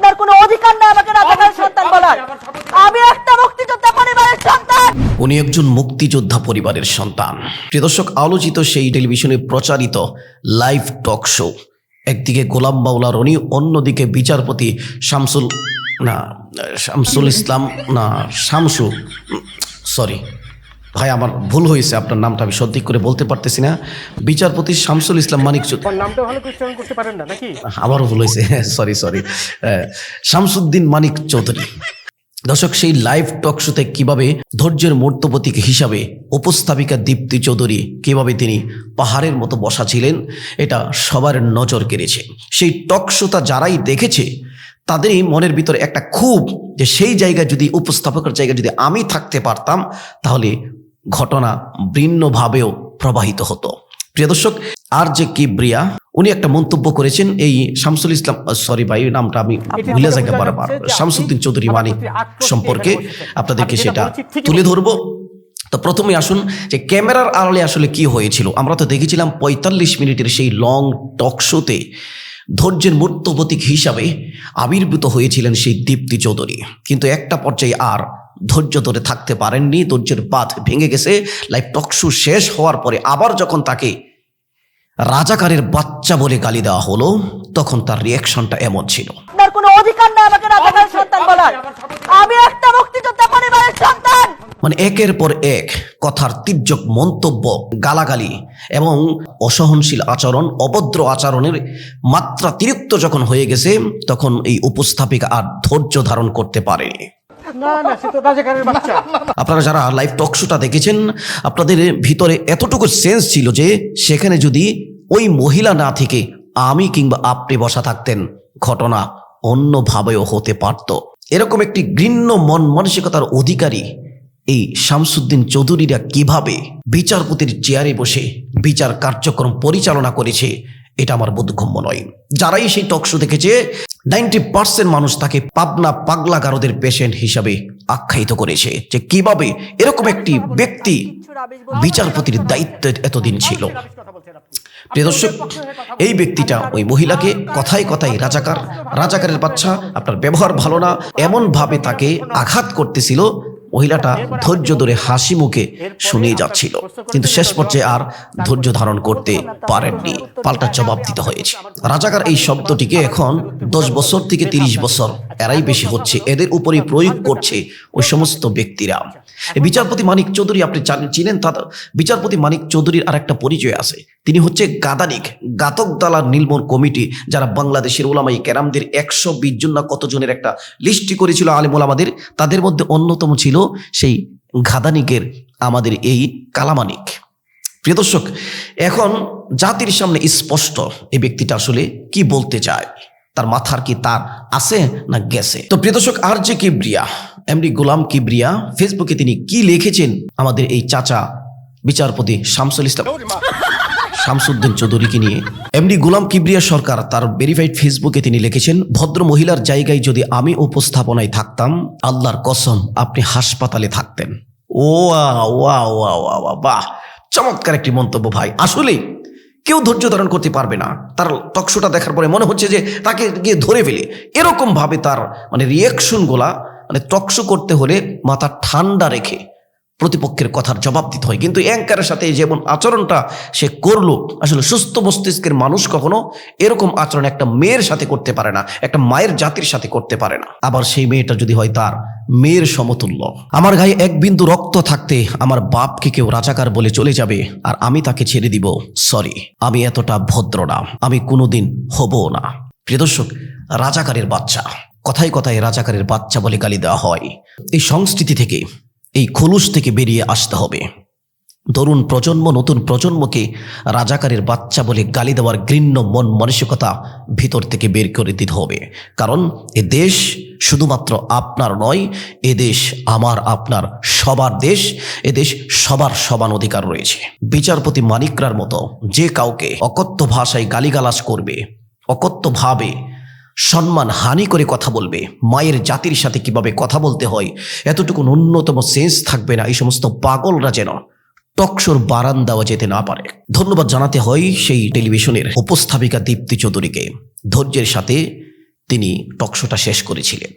আপনার কোনো অধিকার নেই আমাকে রাজাকারের সন্তান বলার। আমি একটা মুক্তিযোদ্ধা পরিবারের সন্তান। উনি একজন মুক্তিযোদ্ধা পরিবারের সন্তান। প্রিয় দর্শক আলোচিত সেই টেলিভিশনে প্রচারিত লাইভ টক শো। একদিকে গোলাম বাউলা রনি অন্যদিকে বিচারপতি শামসুল না শামসুল ইসলাম না শামসু সরি ভাই আমার ভুল হয়েছে আপনার নামটা আমি সঠিক করে বলতে পারতেছি না। বিচারপতি শামসুল ইসলাম মানিক চৌধুরী নামটা ভালো উচ্চারণ করতে পারেন না নাকি? আমারও ভুল হয়েছে সরি সরি শামসুদ্দিন মানিক চৌধুরী। দর্শক সেই লাইভ টক শোতে কীভাবে ধৈর্যের মূর্তপতিক হিসাবে উপস্থাপিকা দীপ্তি চৌধুরী কীভাবে তিনি পাহাড়ের মতো বসা ছিলেন এটা সবার নজর কেড়েছে। সেই টক শোটা যারাই দেখেছে তাদেরই মনের ভিতরে একটা খুব যে সেই জায়গায় যদি উপস্থাপকের জায়গায় যদি আমি থাকতে পারতাম তাহলে ঘটনা ভিন্নভাবেও প্রবাহিত হতো। প্রিয় দর্শক আর যে কিব্রিয়া উনি একটা মন্তব্য করেছেন এই শামসুল ইসলাম সরি ভাই নামটা আমি ভুলে যাকে বারবার। শামসুদ্দিন চৌধুরী মানিক সম্পর্কে আপনাদেরকে সেটা তুলে। ধরবো। তো প্রথমে আসুন যে ক্যামেরার আড়ালে আসলে কি হয়েছিল। আমরা তো দেখেছিলাম পঁয়তাল্লিশ মিনিটের সেই লং টক শোতে ধৈর্যের মূর্তপ্রতীক হিসাবে আবির্ভূত হয়েছিলেন সেই দীপ্তি চৌধুরী। কিন্তু একটা পর্যায়ে আর ধৈর্য ধরে থাকতে পারেননি ধৈর্যের বাঁধ ভেঙে গেছে লাইভ টক শো শেষ হওয়ার পরে আবার যখন তাকে রাজাকারের বাচ্চা বলে গালি দেওয়া হলো তখন তার রিয়াকশনটা এমন ছিল। আপনার কোনো অধিকার নেই আমাকে রাজাকারের সন্তান বলার। আমি একটা মুক্তিযোদ্ধা পরিবারের সন্তান। মানে একের পর এক কথার তীর্যক মন্তব্য গালাগালি এবং অসহনশীল আচরণ অভদ্র আচরণের মাত্রা তিরিক্ত যখন হয়ে গেছে তখন এই উপস্থাপিকা আর ধৈর্য ধারণ করতে পারেনি। আপনারা যারা লাইভ টক শোটা দেখেছেন, আপনাদের ভিতরে এতটুকু সেন্স ছিল যে সেখানে যদি ওই মহিলা না থেকে আমি কিংবা আপনি বসা থাকতেন, ঘটনা অন্যভাবেও হতে পারত। এরকম একটি ঘৃণ্য মন মানসিকতার অধিকারী এই শামসুদ্দিন চৌধুরীরা কীভাবে বিচারপতির চেয়ারে বসে বিচার কার্যক্রম পরিচালনা করেছে, এটা আমার বোধগম্য নয়। যারাই সেই টক শো দেখেছে নাইনটি পার্সেন্ট মানুষ তাকে পাবনা পাগলাগারদের পেশেন্ট হিসাবে আখ্যায়িত করেছে যে কীভাবে এরকম একটি ব্যক্তি বিচারপতির দায়িত্ব এতদিন ছিল। এই ব্যক্তিটা ওই মহিলাকে কথায় কথায় রাজাকার, রাজাকারের বাচ্চা, আপনার ব্যবহার ভালো না এমন ভাবে তাকে আঘাত করতেছিল মহিলাটা ধৈর্য ধরে হাসি মুখে শুনিয়ে যাচ্ছিল। কিন্তু শেষ পর্যায়ে আর ধৈর্য ধারণ করতে পারেননি। পাল্টা জবাব দিতে হয়েছে। রাজাকার এই শব্দটিকে এখন দশ বছর থেকে তিরিশ বছর এরাই বেশি হচ্ছে, এদের উপরেই প্রয়োগ করছে ওই সমস্ত ব্যক্তিরা। বিচারপতি মানিক চৌধুরী আপনি চিনেন তা বিচারপতি মানিক চৌধুরীর আর একটা পরিচয় আছে। তিনি হচ্ছে গাদানিক, গাতক দালার নীলমন কমিটি, যারা বাংলাদেশের ওলামাই ক্যারামদের একশো বিশ জন না কতজনের একটা লিস্টি করেছিল আলিম ওলামাদের, তাদের মধ্যে অন্যতম ছিল সেই গাদানিকের আমাদের এই কালামানিক। প্রিয় দর্শক, এখন জাতির সামনে স্পষ্ট এই ব্যক্তিটা আসলে কি বলতে চায়? তার মাথার কি তার আছে না গেছে তো প্রিয় দর্শক আর যে কিবরিয়া এমডি গোলাম কিবরিয়া ফেসবুকে তিনি কি লিখেছেন আমাদের এই চাচা বিচারপতি শামসুল ইসলাম শামসুদ্দিন চৌধুরীকে নিয়ে এমডি গোলাম কিবরিয়া সরকার তার ভেরিফাইড ফেসবুকে তিনি লিখেছেন ভদ্র মহিলার জায়গায় যদি আমি উপস্থাপনায় থাকতাম আল্লাহর কসম আপনি হাসপাতালে থাকতেন ও ওয়া ওয়া ওয়া বাহ চমৎকার একটি মন্তব্য ভাই আসলে কেউ ধৈর্য ধারণ করতে পারবে না। তার টকশোটা দেখার পরে মনে হচ্ছে যে তাকে গিয়ে ধরে ফেলে। এরকমভাবে তার মানে রিয়াকশনগুলা মানে টকশো করতে হলে মাথা ঠান্ডা রেখে। প্রতিপক্ষের কথার জবাব দিতে হয়। কিন্তু অ্যাঙ্কারের সাথে যেমন আচরণটা সে করল, আসলে সুস্থ মস্তিষ্কের মানুষ কখনো এরকম আচরণ একটা মেয়ের সাথে করতে পারে না, একটা মায়ের জাতির সাথে করতে পারে না। আবার সেই মেয়েটা যদি হয় তার মেয়ের সমতুল্য। আমার গায়ে এক বিন্দু রক্ত থাকতে আমার বাপকে কেউ রাজাকার বলে চলে যাবে আর আমি তাকে ছেড়ে দিব। সরি, আমি এতটা ভদ্র না, আমি কোনোদিন হবও না। প্রিয় দর্শক, রাজাকারের বাচ্চা। কথায় কথায় রাজাকারের বাচ্চা বলে গালি দেওয়া হয়। এই সংস্কৃতি থেকে এই খোলস থেকে বেরিয়ে আসতে হবে। তরুণ প্রজন্ম নতুন প্রজন্মকে রাজাকারের বাচ্চা বলে গালি দেওয়ার ঘৃণ্য মন মানসিকতা ভিতর থেকে বের করে দিতে হবে। কারণ এ দেশ শুধুমাত্র আপনার নয়, এ দেশ আমার, আপনার সবার দেশ, এ দেশ সবার সমান অধিকার রয়েছে। বিচারপতি মানিকরার মতো যে কাউকে অকথ্য ভাষায় গালিগালাজ করবে অকথ্যভাবে সম্মান হানি করে কথা বলবে। মায়ের জাতির সাথে কীভাবে কথা বলতে হয়, এতটুকু ন্যূনতম সেন্স থাকবে না, এই সমস্ত পাগলরা যেন টকশোর বারান দেওয়া যেতে না পারে। ধন্যবাদ জানাতে হয় সেই টেলিভিশনের উপস্থাপিকা দীপ্তি চৌধুরীকে। ধৈর্যের সাথে তিনি টকশোটা শেষ করেছিলেন।